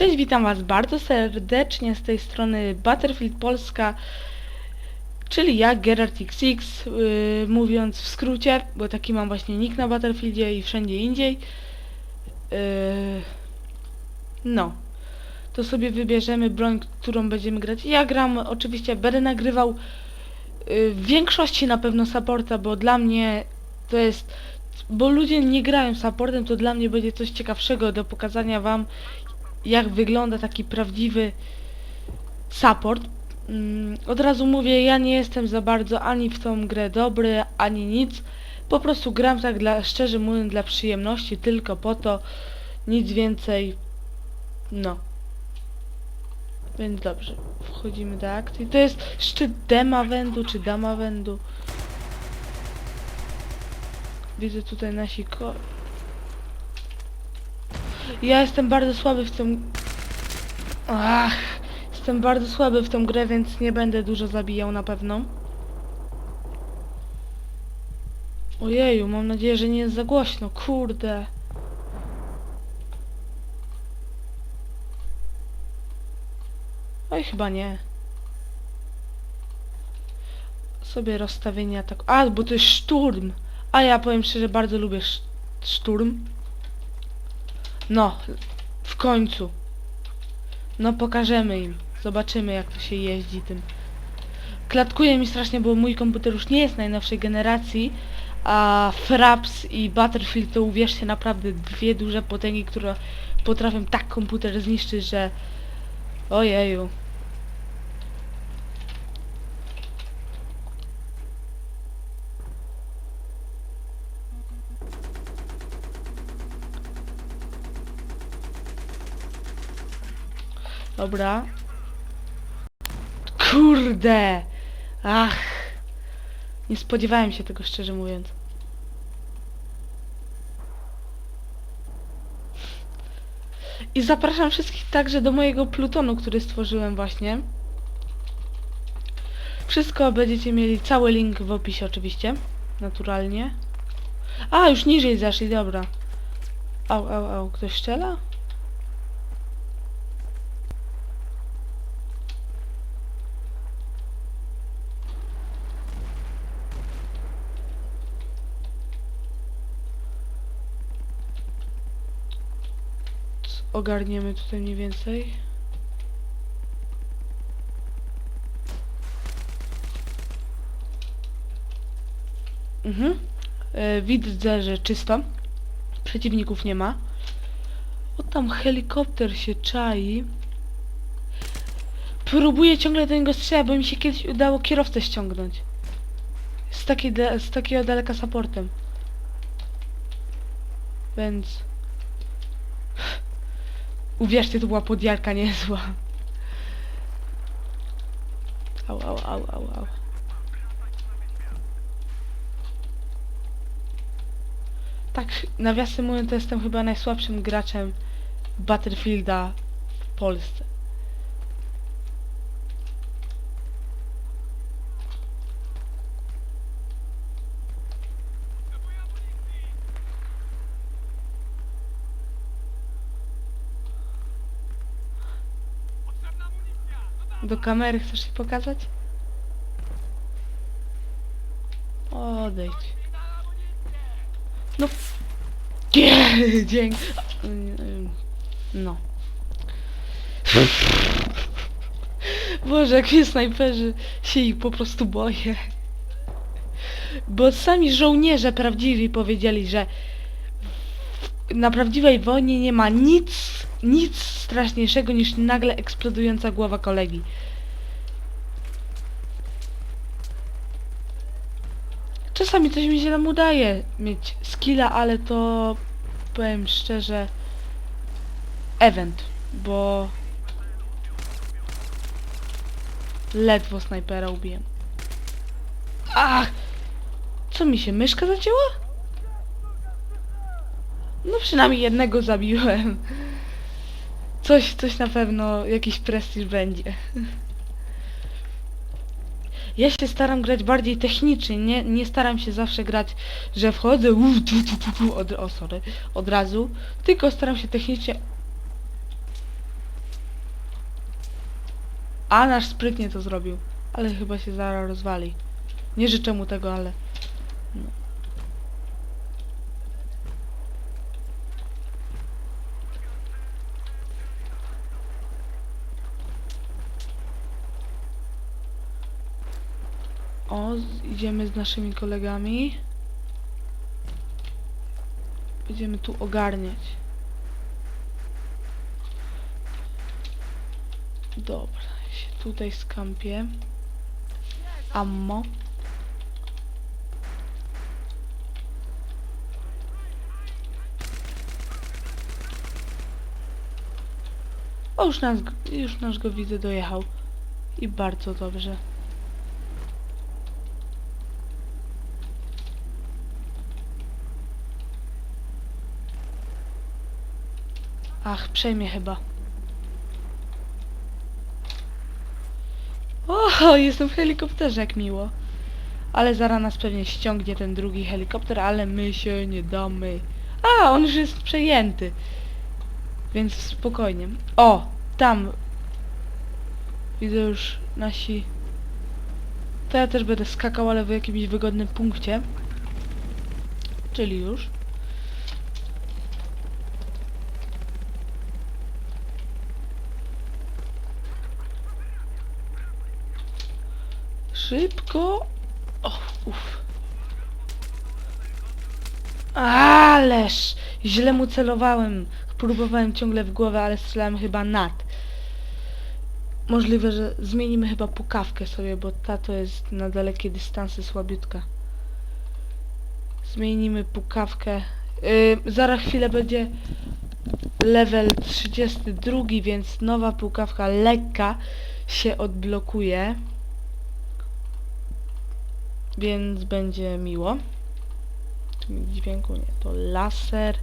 Cześć, witam Was bardzo serdecznie z tej strony Battlefield Polska, czyli ja, Gerard XX, yy, mówiąc w skrócie, bo taki mam właśnie nick na Battlefieldzie i wszędzie indziej. Yy, no, to sobie wybierzemy broń, którą będziemy grać. Ja gram, oczywiście będę nagrywał yy, w większości na pewno supporta, bo dla mnie to jest bo ludzie nie grają supportem, to dla mnie będzie coś ciekawszego do pokazania wam, jak wygląda taki prawdziwy support. Mm, Od razu mówię, ja nie jestem za bardzo ani w tą grę dobry, ani nic. Po prostu gram tak dla, szczerze mówiąc, dla przyjemności, tylko po to, nic więcej. No. Więc dobrze, wchodzimy do akcji. To jest szczyt Demawendu, czy Damawendu. Widzę tutaj nasi ko... Ja jestem bardzo słaby w tym... Ach, jestem bardzo słaby w tą grę, więc nie będę dużo zabijał na pewno. Ojeju, mam nadzieję, że nie jest za głośno, kurde. Oj, chyba nie. Sobie rozstawienia tak... A, bo to jest szturm. A ja powiem szczerze, bardzo lubię sz szturm. No, w końcu. No pokażemy im. Zobaczymy jak to się jeździ tym. Klatkuje mi strasznie, bo mój komputer już nie jest najnowszej generacji, a Fraps i Battlefield to uwierzcie naprawdę dwie duże potęgi, które potrafią tak komputer zniszczyć, że ojeju. Dobra. Kurde! Ach! Nie spodziewałem się tego, szczerze mówiąc. I zapraszam wszystkich także do mojego plutonu, który stworzyłem właśnie. Wszystko będziecie mieli, cały link w opisie oczywiście. Naturalnie. A, już niżej zaszli, dobra. Au, au, au, ktoś strzela? Ogarniemy tutaj mniej więcej. Mhm. E, widzę, że czysto. Przeciwników nie ma. O tam helikopter się czai. Próbuję ciągle do niego strzelać, bo mi się kiedyś udało kierowcę ściągnąć. Z, takiej z takiego daleka supportem. Więc... Uwierzcie, to była podjarka niezła. Au, au, au, au, au. Tak, nawiasem mówiąc, to jestem chyba najsłabszym graczem Battlefielda w Polsce. Do kamery chcesz się pokazać? Odejdź. No. Nie. No. Boże, jakie snajperzy się ich po prostu boję. Bo sami żołnierze prawdziwi powiedzieli, że na prawdziwej wojnie nie ma nic, nic straszniejszego niż nagle eksplodująca głowa kolegi. Czasami coś mi się tam udaje mieć skilla, ale to powiem szczerze event, bo ledwo snajpera ubiłem. Ach! Co mi się myszka zacięła? No przynajmniej jednego zabiłem. Coś, coś na pewno, jakiś prestiż będzie. Ja się staram grać bardziej technicznie, nie, nie staram się zawsze grać, że wchodzę tu, tu, tu, tu, od, sorry, od razu, tylko staram się technicznie... A nasz sprytnie to zrobił. Ale chyba się zaraz rozwali. Nie życzę mu tego, ale... No. O, idziemy z naszymi kolegami. Będziemy tu ogarniać. Dobra, się tutaj skampię. Ammo. O, już, nas, już nasz go widzę dojechał. I bardzo dobrze. Ach, przejmie chyba. O, jestem w helikopterze, jak miło. Ale zaraz nas pewnie ściągnie ten drugi helikopter, ale my się nie damy. A, on już jest przejęty. Więc spokojnie. O, tam. Widzę już nasi... To ja też będę skakał, ale w jakimś wygodnym punkcie. Czyli już. Szybko. O, uff. Ależ! Źle mu celowałem. Próbowałem ciągle w głowę, ale strzelałem chyba nad. Możliwe, że zmienimy chyba pukawkę sobie, bo ta to jest na dalekie dystanse słabiutka. Zmienimy pukawkę. Yy, za chwilę będzie level 32, więc nowa pukawka lekka się odblokuje. Więc będzie miło. Dźwięku nie, to laser.